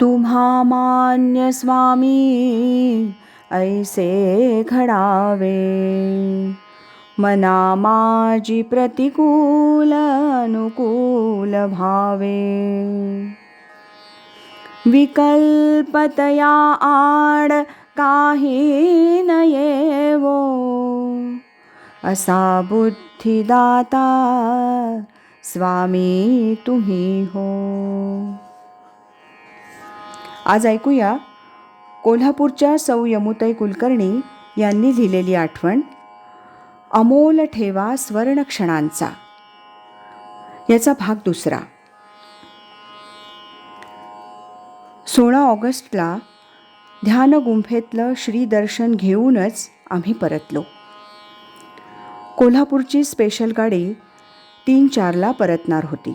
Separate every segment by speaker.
Speaker 1: तुम्हा मान्य स्वामी ऐसे घडावे मना माझी प्रतिकूल अनुकूल भावे विकल्पतया आड काही न येवो असा बुद्धिदाता स्वामी तुम्ही हो आज ऐकूया कोल्हापूरच्या सौ यमुताई कुलकर्णी यांनी लिहिलेली आठवण अमोल ठेवा स्वर्णक्षणांचा याचा भाग दुसरा. सोळा ऑगस्टला ध्यान गुंफेतलं श्रीदर्शन घेऊनच आम्ही परतलो. कोल्हापूरची स्पेशल गाडी तीन चारला परतणार होती.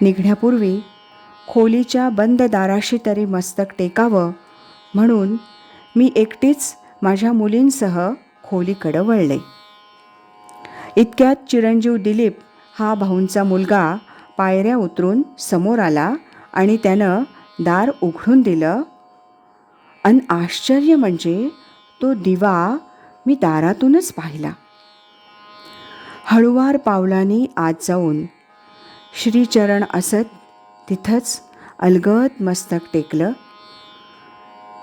Speaker 1: निघण्यापूर्वी खोलीच्या बंद दाराशी तरी मस्तक टेकावं म्हणून मी एकटीच माझ्या मुलींसह खोलीकडं वळले. इतक्यात चिरंजीव दिलीप हा भाऊंचा मुलगा पायऱ्या उतरून समोर आला आणि त्यानं दार उघडून दिलं. अन आश्चर्य म्हणजे तो दिवा मी दारातूनच पाहिला. हळुवार पावलांनी आत जाऊन श्रीचरण असत तिथंच अलगद मस्तक टेकलं.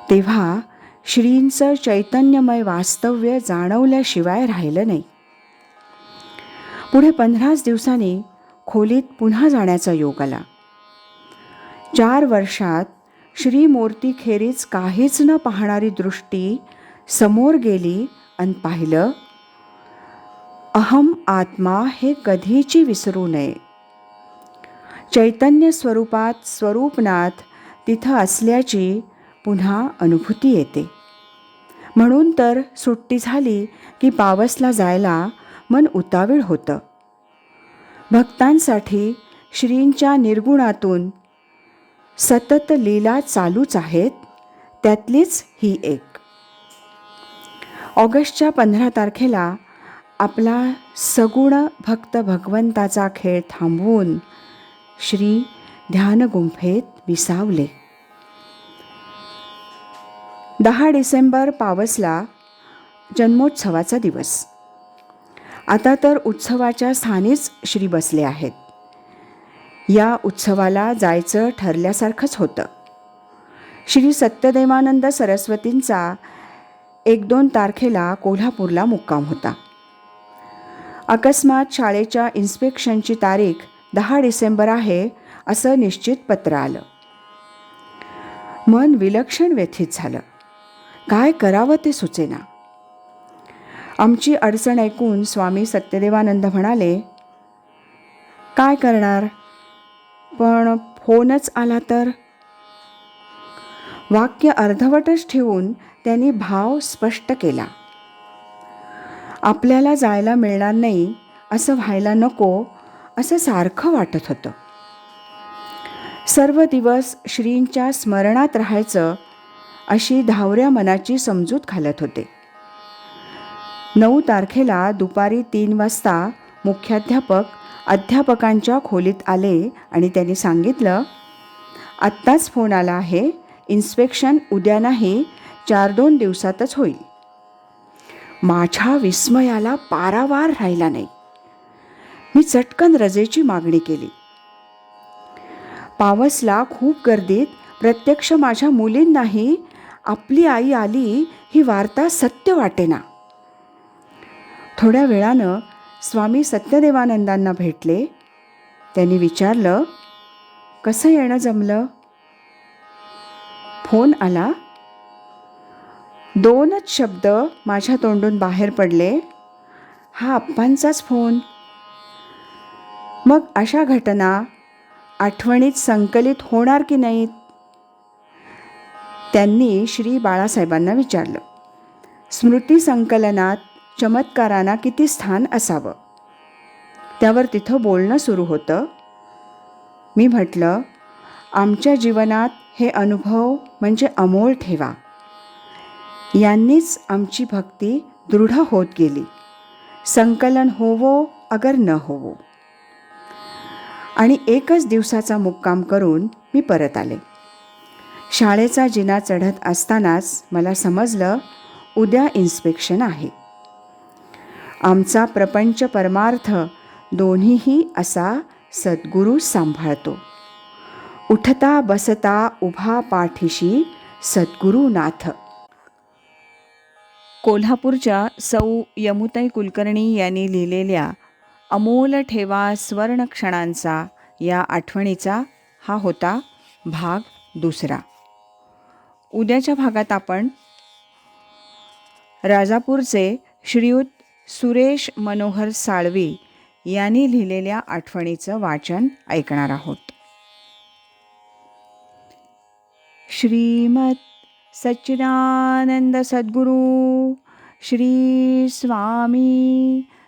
Speaker 1: तेव्हा श्रींचं चैतन्यमय वास्तव्य जाणवल्याशिवाय राहिलं नाही. पुढे पंधराच दिवसांनी खोलीत पुन्हा जाण्याचा योग आला. चार वर्षात श्रीमूर्तीखेरीज काहीच न पाहणारी दृष्टी समोर गेली आणि पाहिलं अहम आत्मा हे कधीची विसरू नये. चैतन्य स्वरूपात स्वरूपनाथ तिथं असल्याची पुन्हा अनुभूती येते. म्हणून तर सुट्टी झाली की पावसला जायला मन उतावीळ होतं. भक्तांसाठी श्रींच्या निर्गुणातून सतत लीला चालूच आहेत त्यातलीच ही एक. ऑगस्टच्या पंधरा तारखेला आपला सगुण भक्त भगवंताचा खेळ थांबवून श्री ध्यानगुंफेत विसावले. दहा डिसेंबर पावसला जन्मोत्सवाचा दिवस. आता तर उत्सवाच्या स्थानीच श्री बसले आहेत. या उत्सवाला जायचं ठरल्यासारखंच होतं. श्री सत्यदेवानंद सरस्वतींचा एक दोन तारखेला कोल्हापूरला मुक्काम होता. अकस्मात शाळेच्या इन्स्पेक्शनची तारीख दहा डिसेंबर आहे असं निश्चित पत्र आलं. मन विलक्षण व्यथित झालं. काय करावं ते सुचेना. आमची अडचण ऐकून स्वामी सत्यदेवानंद म्हणाले काय करणार? पण फोनच आला तर? वाक्य अर्धवटच ठेवून त्यांनी भाव स्पष्ट केला. आपल्याला जायला मिळणार नाही असं व्हायला नको असं सारखं वाटत होतं. सर्व दिवस श्रींच्या स्मरणात राहायचं अशी धावऱ्या मनाची समजूत घालत होते. नऊ तारखेला दुपारी तीन वाजता मुख्याध्यापक अध्यापकांच्या खोलीत आले आणि त्यांनी सांगितलं आत्ताच फोन आला आहे इन्स्पेक्शन उद्या नाही चार दोन दिवसातच होईल. माझ्या विस्मयाला पारावार राहिला नाही. मी चटकन रजेची मागणी केली. पावसला खूप गर्दीत प्रत्यक्ष माझ्या मुलींनाही आपली आई आली ही वार्ता सत्य वाटेना. थोड्या वेळानं स्वामी सत्यदेवानंदांना भेटले. त्यांनी विचारलं कसं येणं जमलं? फोन आला. दोनच शब्द माझ्या तोंडून बाहेर पडले. हा आप्पांचाच फोन. मग अशा घटना आठवणीत संकलित होणार की नाहीत? त्यांनी श्री बाळासाहेबांना विचारलं. स्मृती संकलनात चमत्कारांना किती स्थान असावं? त्यावर तिथं बोलणं सुरू होतं. मी म्हटलं आमच्या जीवनात हे अनुभव म्हणजे अमोल ठेवा. यांनीच आमची भक्ती दृढ होत गेली. संकलन होवो अगर न होवो. आणि एकच दिवसाचा मुक्काम करून मी परत आले. शाळेचा जिना चढत असतानाच मला समजलं उद्या इन्स्पेक्शन आहे. आमचा प्रपंच परमार्थ दोन्हीही असा सद्गुरू सांभाळतो. उठता बसता उभा पाठीशी सद्गुरुनाथ कोल्हापूरच्या सौ यमुताई कुलकर्णी यांनी लिहिलेल्या अमोल ठेवा स्वर्ण क्षणांचा या आठवणीचा हा होता भाग दुसरा. उद्याच्या भागात आपण राजापूरचे श्रीयुत सुरेश मनोहर साळवी यांनी लिहिलेल्या आठवणीचं वाचन ऐकणार आहोत. श्रीमत सच्चिदानंद सद्गुरू श्री स्वामी